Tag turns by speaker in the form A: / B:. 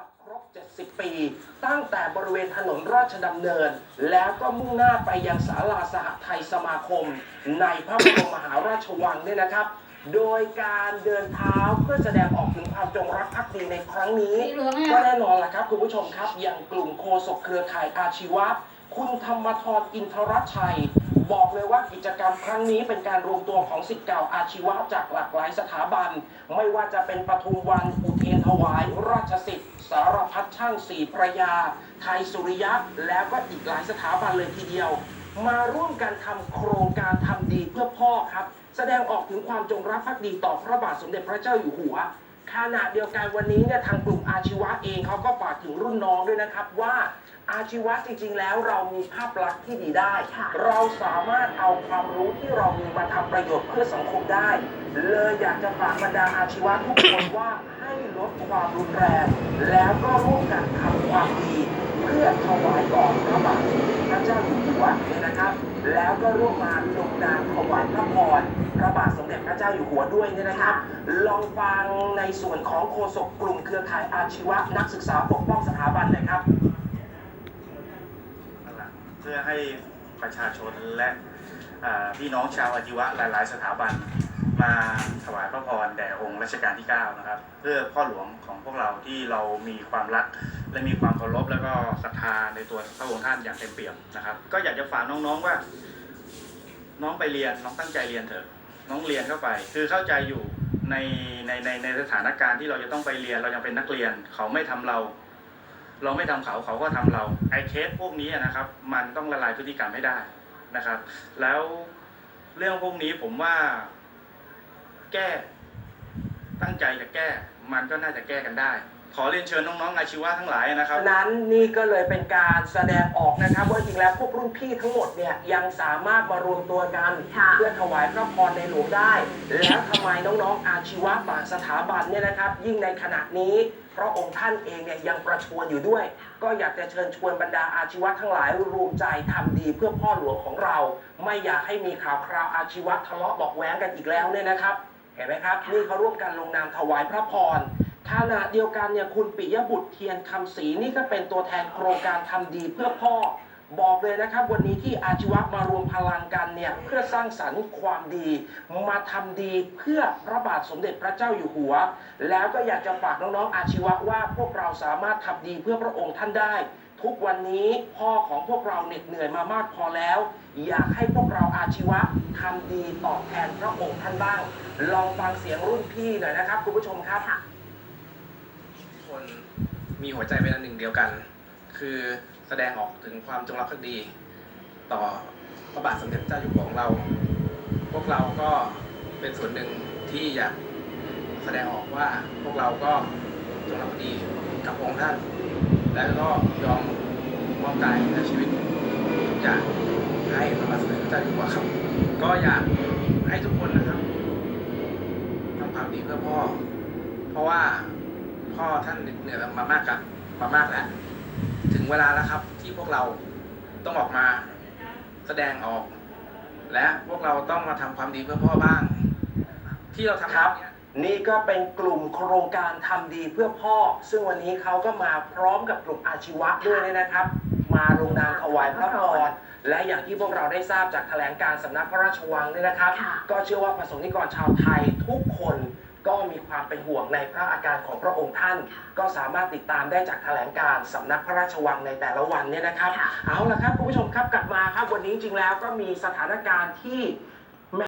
A: บัติครบ 70 ปี ตั้งแต่บริเวณถนนราชดำเนิน แล้วก็มุ่งหน้าไปยังศาลาสหไทยสมาคม ในพระบรมมหาราชวังเนี่ยนะครับ โดยการเดินเท้าเพื่อแสดงออกถึงความจงรักภักดีในครั้งนี้
B: สีเหลืองอะ
A: ก็แน่นอนล่ะครับคุณผู้ชมครับ อย่างกลุ่มโคศกเครือข่ายอาชีวะ คุณธรรมทรอินทรชัย บอกเลยว่ากิจกรรมครั้งนี้เป็นการรวมตัวของสิทธิ์เก่าอาชีวะจากหลากหลายสถาบัน ไม่ว่าจะเป็นปทุมวันอุเทนถวาย ราชสิทธิ์สารพัดช่างสีพระยา ไทยสุริยะ แล้วก็อีกหลายสถาบันเลยทีเดียว มาร่วมกันทำโครงการทำดีเพื่อพ่อครับ แสดงออกถึงความจงรักภักดีต่อพระบาทสมเด็จพระเจ้าอยู่หัวขณะเดียวกันวันนี้เนี่ยทางกลุ่มอาชีวะเองเขาก็ฝากถึงรุ่นน้องด้วยนะครับว่า อาชีวะจริงๆ แล้วเรามีภาพลักษณ์ที่ดีได้
B: ค่ะ
A: เราสามารถเอาความรู้ที่เรามีมาทำประโยชน์เพื่อสังคมได้ เลยอยากจะฝากบรรดาอาชีวะทุกคนว่าให้ลดความรุนแรง แล้วก็ร่วมกันทำความดี เพื่อถวายก่อนพระบาทสมเด็จพระเจ้าอยู่หัวเนี่ยนะครับ แล้วก็ร่วมมาลงนามถวายพระพรพระบาทสมเด็จพระเจ้าอยู่หัวด้วยเนี่ยนะครับ ลองฟังในส่วนของโฆษกกลุ่มเครือข่ายอาชีวะนักศึกษาปกป้องสถาบันหนะครับ
C: นั่นแหละเพื่อ ให้ประชาชนและพี่น้องชาวอาชีวะหลาย ๆ สถาบันมาถวายพระพรแด่องค์รัชกาลที่ 9 นะครับ เพื่อพ่อหลวงของพวกเราที่เรามีความรัก และมีความเคารพแล้วก็ศรัทธาในตัวพระองค์ท่านอย่างเต็มเปี่ยมนะครับ ก็อยากจะฝากน้องๆว่า น้องไปเรียนน้องตั้งใจเรียนเถอะ น้องเรียนเข้าไป คือเข้าใจอยู่ในในในในสถานการณ์ที่เราจะต้องไปเรียนเรายังเป็นนักเรียนเขาไม่ทำเรา เราไม่ทำเขาเขาก็ทำเราไอเคสพวกนี้นะครับ มันต้องละลายพฤติกรรมให้ได้นะครับ แล้วเรื่องพวกนี้ผมว่าแก้ตั้งใจจะแก้ มันก็น่าจะแก้กันได้ ขอเรียนเชิญน้องๆอาชีวะทั้งหลายนะครับ
A: ฉะนั้นนี่ก็เลยเป็นการแสดงออกนะครับว่าจริงแล้วพวกรุ่นพี่ทั้งหมดเนี่ยยังสามารถมารวมตัวกัน
B: ค่ะ
A: เพื่อถวายพระพรในหลวงได้ แล้วทำไมน้องๆอาชีวะต่างสถาบันเนี่ยนะครับ ยิ่งในขณะนี้พระองค์ท่านเองเนี่ยยังประชวรอยู่ด้วย ก็อยากจะเชิญชวนบรรดาอาชีวะทั้งหลายรวมใจทำดีเพื่อพ่อหลวงของเรา ไม่อยากให้มีข่าวคราวอาชีวะทะเลาะเบอกแว้งกันอีกแล้วเนี่ยนะครับ เห็นไหมครับ นี่เขาร่วมกันลงนามถวายพระพร ขณะเดียวกันเนี่ยคุณปิยบุตรเทียนคำศรีนี่ก็เป็นตัวแทนโครงการทำดีเพื่อพ่อ บอกเลยนะครับ วันนี้ที่อาชีวะมารวมพลังกันเนี่ยเพื่อสร้างสรรค์ความดี มาทำดีเพื่อพระบาทสมเด็จพระเจ้าอยู่หัว แล้วก็อยากจะฝากน้องๆอาชีวะว่าพวกเราสามารถทำดีเพื่อพระองค์ท่านได้ ทุกวันนี้พ่อของพวกเราเหน็ดเหนื่อยมามากพอแล้ว อยากให้พวกเราอาชีวะทำดีตอบแทนพระองค์ท่านบ้าง ลองฟังเสียงรุ่นพี่หน่อยนะครับคุณผู้ชมครับ
D: มีหัวใจเป็นอันหนึ่งเดียวกัน คือแสดงออกถึงความจงรักภักดี ต่อพระบาทสมเด็จพระเจ้าอยู่หัวของเรา พวกเราก็เป็นส่วนหนึ่งที่อยากแสดงออกว่าพวกเราก็จงรักภักดีกับองค์ท่าน และก็ยอมมอบกายและชีวิตทุกอย่างให้พระบาทสมเด็จพระเจ้าอยู่หัวครับ ก็อยากให้ทุกคนนะครับทำความดีเพื่อพ่อ เพราะว่า พ่อท่านเหนื่อยมามากครับมามากแล้วถึงเวลาแล้วครับ ที่พวกเราต้องออกมาแสดงออก และพวกเราต้องมาทำความดีเพื่อพ่อบ้าง ที่เราทำ
A: ครับ
D: เนี่ย
A: นี่ก็เป็นกลุ่มโครงการทำดีเพื่อพ่อ ซึ่งวันนี้เขาก็มาพร้อมกับกลุ่มอาชีวะด้วยเนี่ยนะครับ มาลงนามถวายพระพรและอย่างที่พวกเราได้ทราบจากแถลงการสำนักพระราชวังเนี่ยนะครับ
B: ค่ะ
A: ก็เชื่อว่าประสงค์นิกรชาวไทยทุกคน ก็มีความเป็นห่วงในพระอาการของพระองค์ท่าน ก็สามารถติดตามได้จากแถลงการสำนักพระราชวังในแต่ละวันเนี่ยนะครับ
B: ค่ะ
A: เอาละครับคุณผู้ชมครับกลับมาครับวันนี้จริงๆแล้วก็มีสถานการณ์ที่